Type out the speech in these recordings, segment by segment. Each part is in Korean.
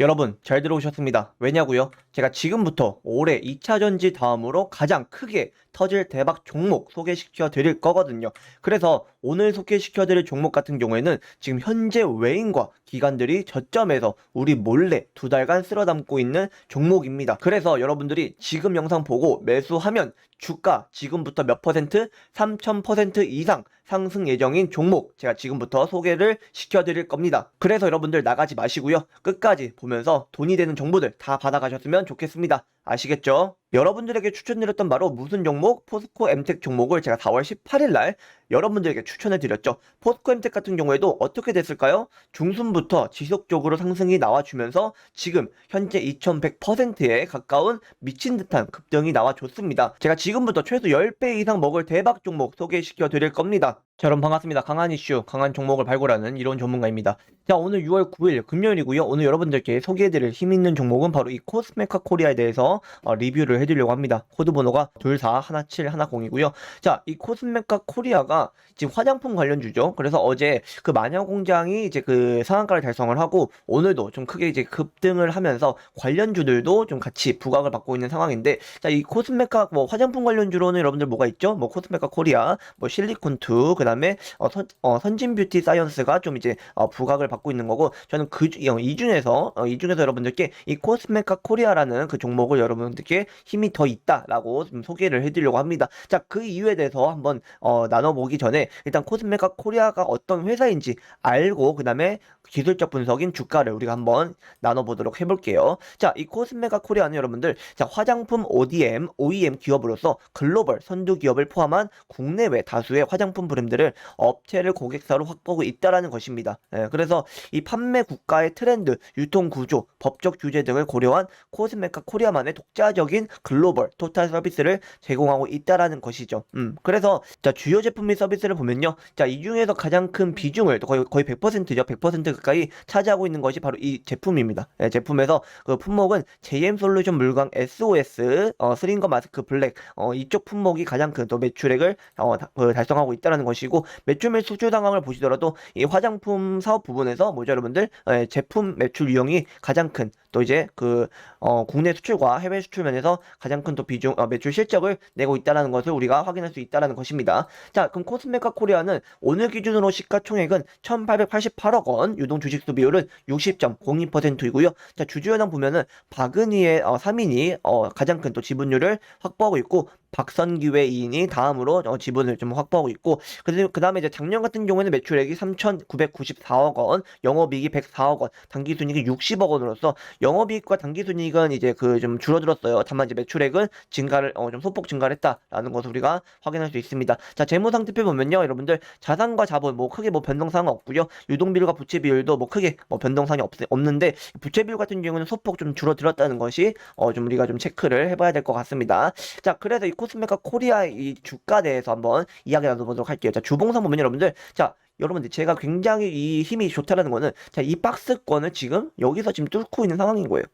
여러분 잘 들어오셨습니다. 왜냐고요? 제가 지금부터 올해 2차 전지 다음으로 가장 크게 터질 대박 종목 소개시켜 드릴 거거든요. 그래서 오늘 소개시켜 드릴 종목 같은 경우에는 지금 현재 외인과 기관들이 저점에서 우리 몰래 두 달간 쓸어 담고 있는 종목입니다. 그래서 여러분들이 지금 영상 보고 매수하면 주가 지금부터 몇 퍼센트? 3000% 이상 상승 예정인 종목 제가 지금부터 소개를 시켜드릴 겁니다. 그래서 여러분들 나가지 마시고요. 끝까지 보면서 돈이 되는 정보들 다 받아가셨으면 좋겠습니다. 아시겠죠? 여러분들에게 추천드렸던 바로 무슨 종목? 포스코 엠텍 종목을 제가 4월 18일 날 여러분들에게 추천해 드렸죠. 포스코 엠텍 같은 경우에도 어떻게 됐을까요? 중순부터 지속적으로 상승이 나와주면서 지금 현재 2100%에 가까운 미친 듯한 급등이 나와줬습니다. 제가 지금부터 최소 10배 이상 먹을 대박 종목 소개시켜 드릴 겁니다. 자, 여러분 반갑습니다. 강한 이슈, 강한 종목을 발굴하는 이론 전문가입니다. 자, 오늘 6월 9일 금요일이고요. 오늘 여러분들께 소개해드릴 힘 있는 종목은 바로 이 코스메카 코리아에 대해서 어, 리뷰를 해드리려고 합니다. 코드 번호가 241710이고요. 자, 이 코스메카 코리아가 지금 화장품 관련주죠. 그래서 어제 그 마녀 공장이 이제 그 상한가를 달성을 하고 오늘도 좀 크게 이제 급등을 하면서 관련주들도 좀 같이 부각을 받고 있는 상황인데 자, 이 코스메카 뭐 화장품 관련주로는 여러분들 뭐가 있죠? 뭐 코스메카 코리아, 뭐 실리콘2, 그 다음에 어, 선, 어, 선진 뷰티 사이언스가 좀 이제 어, 부각을 받고 있는 거고 저는 그, 주- 어, 이 중에서 어, 이 중에서 여러분들께 이 코스메카 코리아라는 그 종목을 여러분들께 힘이 더 있다라고 좀 소개를 해드리려고 합니다. 자, 그 이유에 대해서 한번 어, 나눠보기 전에 일단 코스메카 코리아가 어떤 회사인지 알고 그 다음에 기술적 분석인 주가를 우리가 한번 나눠보도록 해볼게요. 자, 이 코스메카 코리아는 여러분들 자 화장품 ODM, OEM 기업으로서 글로벌 선두 기업을 포함한 국내외 다수의 화장품 브랜드를 업체를 고객사로 확보하고 있다라는 것입니다. 예, 그래서 이 판매 국가의 트렌드, 유통 구조, 법적 규제 등을 고려한 코스메카 코리아만의 독자적인 글로벌 토탈 서비스를 제공하고 있다라는 것이죠. 음, 그래서 자 주요 제품 및 서비스를 보면요, 자 이 중에서 가장 큰 비중을 거의 거의 100%죠, 100% 가까이 차지하고 있는 것이 바로 이 제품입니다. 예, 제품에서 그 품목은 JM 솔루션 물광 SOS 어, 스링거 마스크 블랙 어, 이쪽 품목이 가장 큰 또 매출액을 어, 다- 그 달성하고 있다는 것이고 매출 및 수주 상황을 보시더라도 이 화장품 사업 부분에서 뭐죠 여러분들 예, 제품 매출 유형이 가장 큰 또 이제 그 어, 국내 수출과 해외 수출 면에서 가장 큰 또 비중 어, 매출 실적을 내고 있다는 것을 우리가 확인할 수 있다는 것입니다. 자 그럼 코스메카 코리아는 오늘 기준으로 시가총액은 1,888억 원, 유동 주식수 비율은 60.02%이고요. 자 주주연항 보면은 박은희의 어, 3인이 어, 가장 큰 또 지분율을 확보하고 있고 박선기회 2인이 다음으로 어, 지분을 좀 확보하고 있고 그 다음에 이제 작년 같은 경우에는 매출액이 3,994억 원, 영업이익이 104억 원, 당기순이익이 60억 원으로서 영업이익과 당기순이익은 이제 그 좀 줄어들었어요. 다만 이제 매출액은 증가를 어, 좀 소폭 증가를 했다라는 것을 우리가 확인할 수 있습니다. 자 재무 상태표 보면요, 여러분들 자산과 자본 뭐 크게 뭐 변동사항은 없고요. 유동 비율과 부채 비율도 뭐 크게 뭐 변동사항이 없, 없는데 부채 비율 같은 경우는 소폭 좀 줄어들었다는 것이 어, 좀 우리가 좀 체크를 해봐야 될 것 같습니다. 자 그래서 이 코스메카 코리아 이 주가 대해서 한번 이야기 나눠보도록 할게요. 자 주봉상 보면 여러분들 자 여러분들 제가 굉장히 이 힘이 좋다라는 거는 자 이 박스권을 지금 여기서 지금 뚫고 있는 상황인 거예요.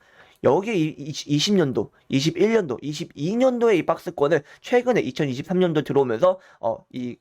여기 이 20년도, 21년도, 22년도에 이 박스권을 최근에 2023년도 들어오면서 어 이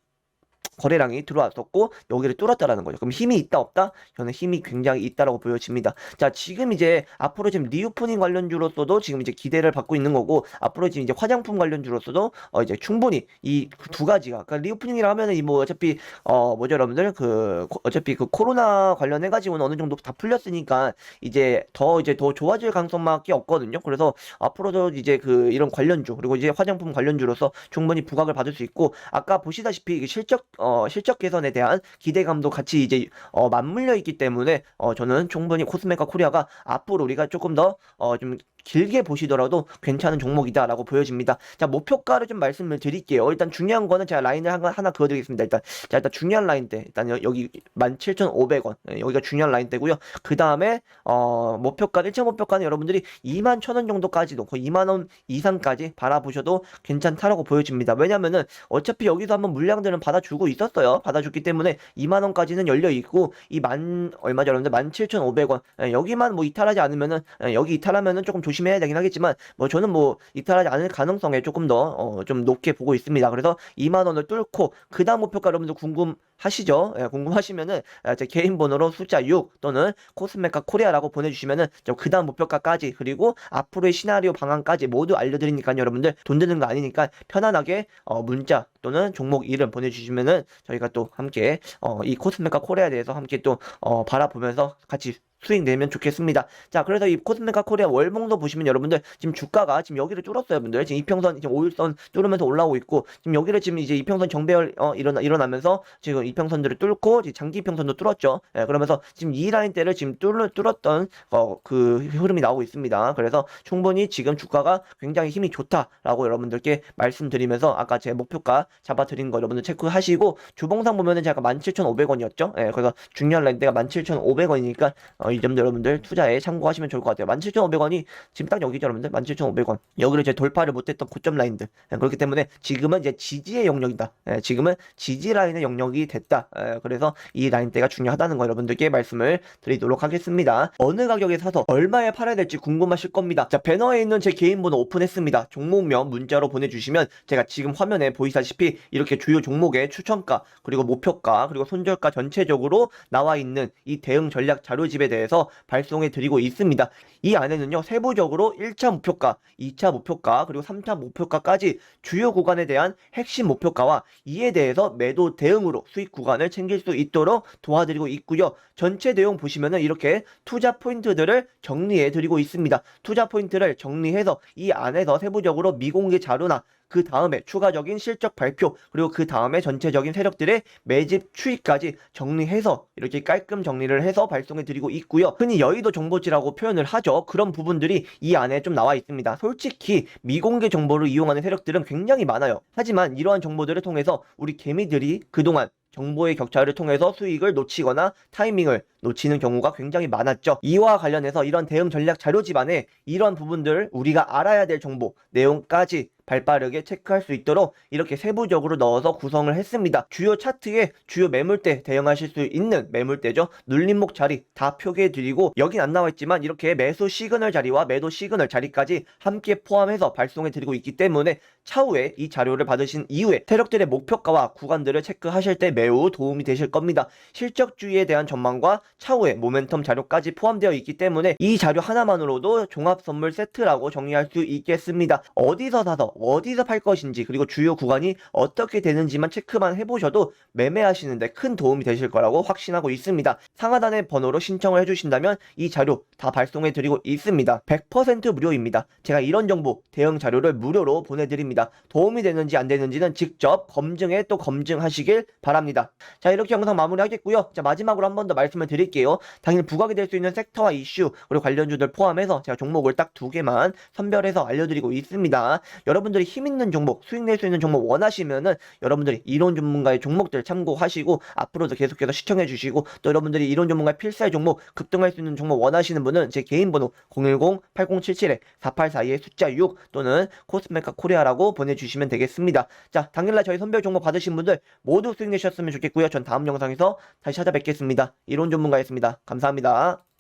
거래량이 들어왔었고 여기를 뚫었다라는 거죠. 그럼 힘이 있다 없다? 저는 힘이 굉장히 있다라고 보여집니다. 자 지금 이제 앞으로 지금 리오프닝 관련주로서도 지금 이제 기대를 받고 있는 거고 앞으로 지금 이제 화장품 관련주로서도 어 이제 충분히 이 두 가지가 그러니까 리오프닝이라 하면은 이 뭐 어차피 어 뭐죠 여러분들 그 코- 어차피 그 코로나 관련해 가지고는 어느 정도 다 풀렸으니까 이제 더 이제 더 좋아질 가능성밖에 없거든요. 그래서 앞으로도 이제 그 이런 관련주 그리고 이제 화장품 관련주로서 충분히 부각을 받을 수 있고 아까 보시다시피 이게 실적 어 실적 개선에 대한 기대감도 같이 이제 어 맞물려 있기 때문에 어 저는 충분히 코스메카 코리아가 앞으로 우리가 조금 더어좀 길게 보시더라도 괜찮은 종목이다라고 보여집니다. 자, 목표가를 좀 말씀을 드릴게요. 일단 중요한 거는 제가 라인을 하나, 하나 그어드리겠습니다. 일단, 자, 일단 중요한 라인대. 일단 여, 여기 17,500원. 예, 여기가 중요한 라인대고요. 그 다음에, 어, 목표가, 1차 목표가는 여러분들이 2만 1,000원 정도까지도, 거의 2만원 이상까지 바라보셔도 괜찮다라고 보여집니다. 왜냐면은, 어차피 여기서 한번 물량들은 받아주고 있었어요. 받아줬기 때문에 2만원까지는 열려있고, 이 만, 얼마죠, 여러분들? 17,500원. 예, 여기만 뭐 이탈하지 않으면은, 예, 여기 이탈하면은 조금 조심 조심해야 되긴 하겠지만 뭐 저는 뭐 이탈하지 않을 가능성에 조금 더 어, 좀 높게 보고 있습니다. 그래서 2만 원을 뚫고 그 다음 목표가 여러분들 궁금하시죠? 예, 궁금하시면은 아, 제 개인 번호로 숫자 6 또는 코스메카 코리아라고 보내주시면은 그 다음 목표가까지 그리고 앞으로의 시나리오 방안까지 모두 알려드리니까요. 여러분들 돈 드는 거 아니니까 편안하게 어, 문자 또는 종목 이름 보내주시면은 저희가 또 함께 어, 이 코스메카 코리아에 대해서 함께 또 어, 바라보면서 같이 수익 내면 좋겠습니다. 자, 그래서 이 코스메카 코리아 월봉도 보시면 여러분들 지금 주가가 지금 여기를 뚫었어요, 여러분들. 지금 이평선 지금 5일선 뚫으면서 올라오고 있고 지금 여기를 지금 이제 이평선 정배열 어, 일어나 일어나면서 지금 이평선들을 뚫고 지금 장기 이평선도 뚫었죠. 예, 그러면서 지금 이 라인대를 지금 뚫, 뚫었던 어, 그 흐름이 나오고 있습니다. 그래서 충분히 지금 주가가 굉장히 힘이 좋다라고 여러분들께 말씀드리면서 아까 제 목표가 잡아드린 거 여러분들 체크하시고 주봉상 보면은 제가 17,500원이었죠. 예, 그래서 중요한 라인대가 17,500원이니까 어, 이 점도 여러분들 투자에 참고하시면 좋을 것 같아요. 17,500원이 지금 딱 여기죠, 여러분들. 17,500원. 여기를 이제 돌파를 못했던 고점 라인들. 예, 그렇기 때문에 지금은 이제 지지의 영역이다. 예, 지금은 지지 라인의 영역이 됐다. 예, 그래서 이 라인대가 중요하다는 거 여러분들께 말씀을 드리도록 하겠습니다. 어느 가격에 사서 얼마에 팔아야 될지 궁금하실 겁니다. 자, 배너에 있는 제 개인 번호 오픈했습니다. 종목명 문자로 보내주시면 제가 지금 화면에 보이시다시피 이렇게 주요 종목의 추천가 그리고 목표가 그리고 손절가 전체적으로 나와 있는 이 대응 전략 자료집에 대해 서 발송해 드리고 있습니다. 이 안에는요, 세부적으로 1차 목표가, 2차 목표가, 그리고 3차 목표가까지 주요 구간에 대한 핵심 목표가와 이에 대해서 매도 대응으로 수익 구간을 챙길 수 있도록 도와드리고 있고요. 전체 내용 보시면은 이렇게 투자 포인트들을 정리해 드리고 있습니다. 투자 포인트를 정리해서 이 안에서 세부적으로 미공개 자료나 그 다음에 추가적인 실적 발표 그리고 그 다음에 전체적인 세력들의 매집 추이까지 정리해서 이렇게 깔끔 정리를 해서 발송해 드리고 있고요. 흔히 여의도 정보지라고 표현을 하죠. 그런 부분들이 이 안에 좀 나와 있습니다. 솔직히 미공개 정보를 이용하는 세력들은 굉장히 많아요. 하지만 이러한 정보들을 통해서 우리 개미들이 그동안 정보의 격차를 통해서 수익을 놓치거나 타이밍을 놓치는 경우가 굉장히 많았죠. 이와 관련해서 이런 대응 전략 자료집 안에 이런 부분들 우리가 알아야 될 정보 내용까지 발빠르게 체크할 수 있도록 이렇게 세부적으로 넣어서 구성을 했습니다. 주요 차트에 주요 매물대 대응하실 수 있는 매물대죠. 눌림목 자리 다 표기해 드리고 여긴 안 나와 있지만 이렇게 매수 시그널 자리와 매도 시그널 자리까지 함께 포함해서 발송해 드리고 있기 때문에 차후에 이 자료를 받으신 이후에 세력들의 목표가와 구간들을 체크하실 때 매우 도움이 되실 겁니다. 실적주의에 대한 전망과 차후에 모멘텀 자료까지 포함되어 있기 때문에 이 자료 하나만으로도 종합 선물 세트라고 정리할 수 있겠습니다. 어디서 사서 어디서 팔 것인지 그리고 주요 구간이 어떻게 되는지만 체크만 해보셔도 매매하시는데 큰 도움이 되실 거라고 확신하고 있습니다. 상하단의 번호로 신청을 해주신다면 이 자료 다 발송해 드리고 있습니다. 100% 무료입니다. 제가 이런 정보 대응 자료를 무료로 보내드립니다. 도움이 되는지 안 되는지는 직접 검증해 또 검증하시길 바랍니다. 자 이렇게 영상 마무리하겠고요. 자 마지막으로 한 번 더 말씀을 드릴게요. 당연히 부각이 될 수 있는 섹터와 이슈 그리고 관련주들 포함해서 제가 종목을 딱 두 개만 선별해서 알려드리고 있습니다. 여러분들이 힘 있는 종목, 수익 낼 수 있는 종목 원하시면은 여러분들이 이론 전문가의 종목들 참고하시고 앞으로도 계속해서 시청해 주시고 또 여러분들이 이론 전문가의 필살 종목 급등할 수 있는 종목 원하시는 분은 제 개인 번호 010-8077-4842의 숫자 6 또는 코스메카 코리아라고 보내주시면 되겠습니다. 자, 당일날 저희 선별 종목 받으신 분들 모두 수익 내셨으면 좋겠고요. 전 다음 영상에서 다시 찾아뵙겠습니다. 이론 전문가였습니다. 감사합니다.